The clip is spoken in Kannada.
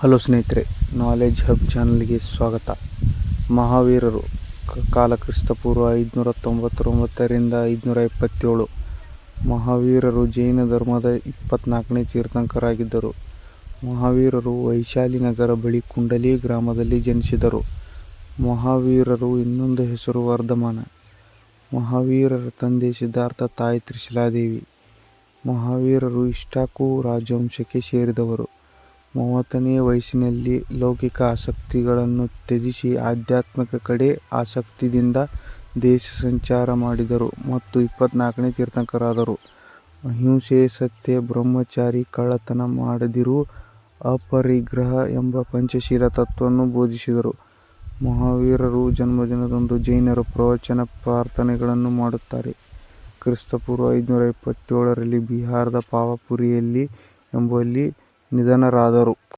ಹಲೋ ಸ್ನೇಹಿತರೆ ನಾಲೆಜ್ ಹಬ್ ಚಾನಲ್ಗೆ ಸ್ವಾಗತ. ಮಹಾವೀರರು ಕಾಲ ಕ್ರಿಸ್ತಪೂರ್ವ ಐದುನೂರ ತೊಂಬತ್ತೊಂಬತ್ತರಿಂದ ಐದುನೂರ ಇಪ್ಪತ್ತೇಳು ಮಹಾವೀರರು ಜೈನ ಧರ್ಮದ ಇಪ್ಪತ್ನಾಲ್ಕನೇ ತೀರ್ಥಂಕರಾಗಿದ್ದರು. ಮಹಾವೀರರು ವೈಶಾಲಿ ನಗರ ಬಳಿ ಕುಂಡಲಿ ಗ್ರಾಮದಲ್ಲಿ ಜನಿಸಿದರು. ಮಹಾವೀರರು ಇನ್ನೊಂದು ಹೆಸರು ವರ್ಧಮಾನ. ಮಹಾವೀರರ ತಂದೆ ಸಿದ್ಧಾರ್ಥ ತಾಯಿ ತ್ರಿಶಿಲಾದೇವಿ. ಮಹಾವೀರರು ಇಷ್ಟಾಕು ರಾಜವಂಶಕ್ಕೆ ಸೇರಿದವರು. ಮೂವತ್ತನೇ ವಯಸ್ಸಿನಲ್ಲಿ ಲೌಕಿಕ ಆಸಕ್ತಿಗಳನ್ನು ತ್ಯಜಿಸಿ ಆಧ್ಯಾತ್ಮಿಕ ಕಡೆ ಆಸಕ್ತಿಯಿಂದ ದೇಶ ಸಂಚಾರ ಮಾಡಿದರು ಮತ್ತು ಇಪ್ಪತ್ನಾಲ್ಕನೇ ತೀರ್ಥಂಕರಾದರು. ಅಹಿಂಸೆ, ಸತ್ಯ, ಬ್ರಹ್ಮಚಾರಿ, ಕಳ್ಳತನ ಮಾಡದಿರು ಅಪರಿಗ್ರಹ ಎಂಬ ಪಂಚಶೀಲ ತತ್ವವನ್ನು ಬೋಧಿಸಿದರು. ಮಹಾವೀರರು ಜನ್ಮದಿನದಂದು ಜೈನರು ಪ್ರವಚನ ಪ್ರಾರ್ಥನೆಗಳನ್ನು ಮಾಡುತ್ತಾರೆ. ಕ್ರಿಸ್ತಪೂರ್ವ ಐದುನೂರ ಇಪ್ಪತ್ತೇಳರಲ್ಲಿ ಬಿಹಾರದ ಪಾವಾಪುರಿಯಲ್ಲಿ నిదాన